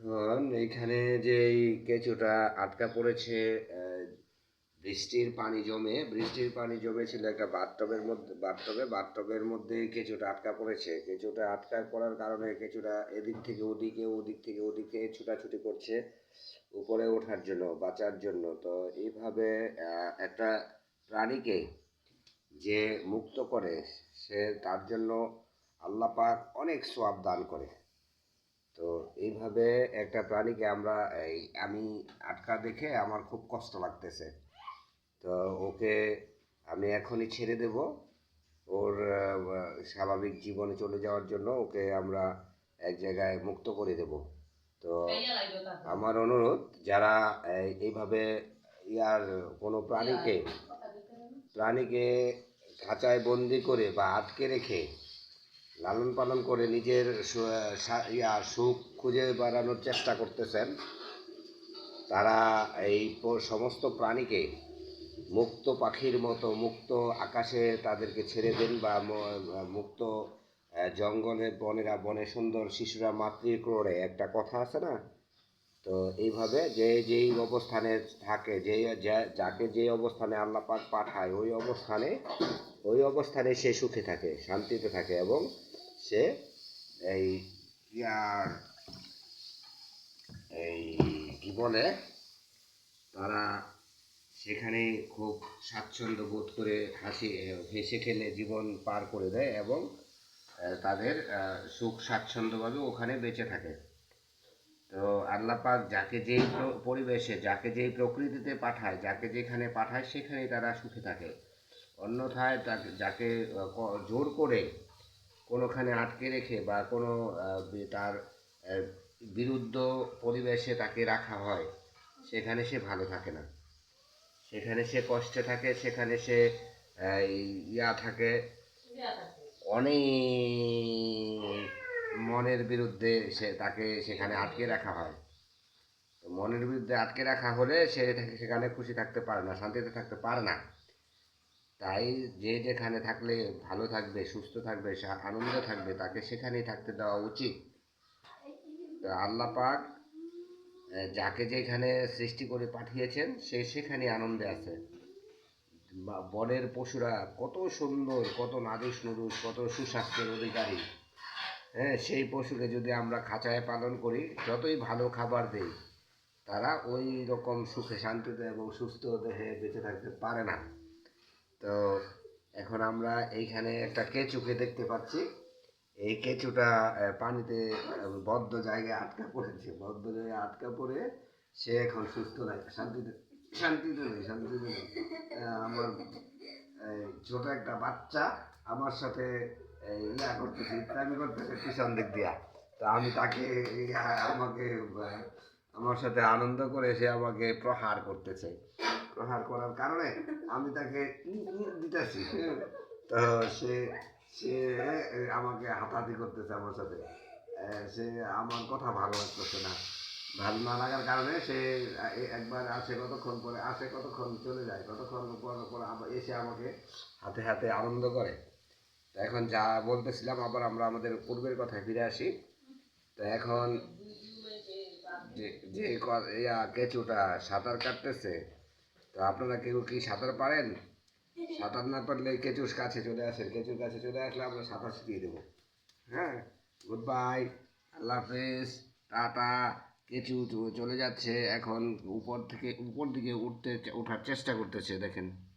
এখন এইখানে যে এই কেঁচোটা আটকা পড়েছে বৃষ্টির পানি জমে, বৃষ্টির পানি জমেছিল একটা বাথটবের মধ্যে, বাথটবে, বাথটবের মধ্যে কেঁচোটা আটকা পড়েছে। কেঁচোটা আটকা পড়ার কারণে কেঁচোটা এদিক থেকে ওদিকে, ওদিক থেকে ওদিকে ছুটাছুটি করছে, উপরে ওঠার জন্য, বাঁচার জন্য। তো এইভাবে একটা প্রাণীকে যে মুক্ত করে, সে তার জন্য আল্লাহ পাক অনেক সোয়াব দান করে। তো এইভাবে একটা প্রাণীকে আমরা এই আমি আটকা দেখে আমার খুব কষ্ট লাগতেছে। তো ওকে আমি এখনই ছেড়ে দেব। ওর স্বাভাবিক জীবনে চলে যাওয়ার জন্য ওকে আমরা এক জায়গায় মুক্ত করে দেব। তো আমার অনুরোধ যারা এইভাবে ইয়ার কোনো প্রাণীকে প্রাণীকে খাঁচায় বন্দি করে বা আটকে রেখে লালন পালন করে নিজের ইয়া, সুখ খুঁজে বেড়ানোর চেষ্টা করতেছেন। তারা এই সমস্ত প্রাণীকে মুক্ত পাখির মতো, মুক্ত আকাশে তাদেরকে ছেড়ে দেন বা মুক্ত জঙ্গলে বনেরা, বনে সুন্দর শিশুরা মাতৃ ক্রোড়ে একটা কথা আছে না? তো এইভাবে যে যেই অবস্থানে থাকে, যে যাকে যে অবস্থানে আল্লাহ পাক পাঠায়, ওই অবস্থানে ওই অবস্থানে সে সুখে থাকে, শান্তিতে থাকে এবং সে এই ইয়ার, এই কি বলে, তারা সেখানে খুব স্বাচ্ছন্দ্য বোধ করে হাসি, হেসে খেলে জীবন পার করে দেয় এবং তাদের সুখ স্বাচ্ছন্দ্যভাবে ওখানে বেঁচে থাকে। তো আল্লাহ পাক যাকে যেই পরিবেশে, যাকে যেই প্রকৃতিতে পাঠায়, যাকে যেখানে পাঠায় সেখানেই তারা সুখে থাকে। অন্যথায় তাকে, যাকে জোর করে কোনোখানে আটকে রেখে বা কোনো তার বিরুদ্ধ পরিবেশে তাকে রাখা হয়, সেখানে সে ভালো থাকে না। সেখানে সে কষ্টে থাকে, সেখানে সে ইয়া থাকে। অনেক মনের বিরুদ্ধে সে তাকে সেখানে আটকে রাখা হয়। মনের বিরুদ্ধে আটকে রাখা হলে সে সেখানে খুশি থাকতে পারে না, শান্তিতে থাকতে পারে না। তাই যে যেখানে থাকলে ভালো থাকবে, সুস্থ থাকবে আনন্দে থাকবে, তাকে সেখানেই থাকতে দেওয়া উচিত। তো আল্লাহ পাক যাকে যেখানে সৃষ্টি করে পাঠিয়েছেন, সে সেখানে আনন্দে আছে। বনের পশুরা কত সুন্দর, কত নাদুস নুদুস, কত সুস্বাস্থ্যের অধিকারী। হ্যাঁ সেই পশুকে যদি আমরা খাঁচায় পালন করি, যতই ভালো খাবার দেই, তারা ওই রকম সুখে শান্তিতে এবং সুস্থ দেহে বেঁচে থাকতে পারে না। তো এখন আমরা এইখানে একটা কেঁচুকে দেখতে পাচ্ছি। এই কেঁচুটা পানিতে বদ্ধ জায়গায় আটকা পড়েছে। বদ্ধ জায়গায় আটকা পড়ে সে এখন সুস্থ নাই শান্তিতে শান্তিতে নেই শান্তিতে নেই। আমার ছোট একটা বাচ্চা আমার সাথে ইয়া করতেছে, ইত্যাদি করতেছে পিছন দিক দিয়া। তো আমি তাকে আমাকে আমার সাথে আনন্দ করে সে আমাকে প্রহার করতেছে। প্রহার করার কারণে আমি তাকে দিতেছি। তো সে সে আমাকে হাতাহাতি করতেছে আমার সাথে। সে আমার কথা ভালো লাগতেছে না। ভালো না লাগার কারণে সে একবার আসে কতক্ষণ পরে, আসে কতক্ষণ চলে যায়, কতক্ষণ পর পর এসে আমাকে হাতে হাতে আনন্দ করে। তো এখন যা বলতেছিলাম, আবার আমরা আমাদের পূর্বের কথায় ফিরে আসি। তো এখন যে যে ইয়া কেঁচুটা সাঁতার কাটতেছে আপনারা কেউ কি সাঁতার পারেন? সাঁতার না পারলে কেঁচুর কাছে চলে আসেন। কেঁচুর কাছে চলে আসলে আমরা সাঁতার শিখিয়ে দেবো। হ্যাঁ? গুড বাই আল্লাহ হাফেজ। টাটা। কেঁচু চলে যাচ্ছে। এখন উপর থেকে উপর দিকে উঠতে ওঠার চেষ্টা করতেছে দেখেন।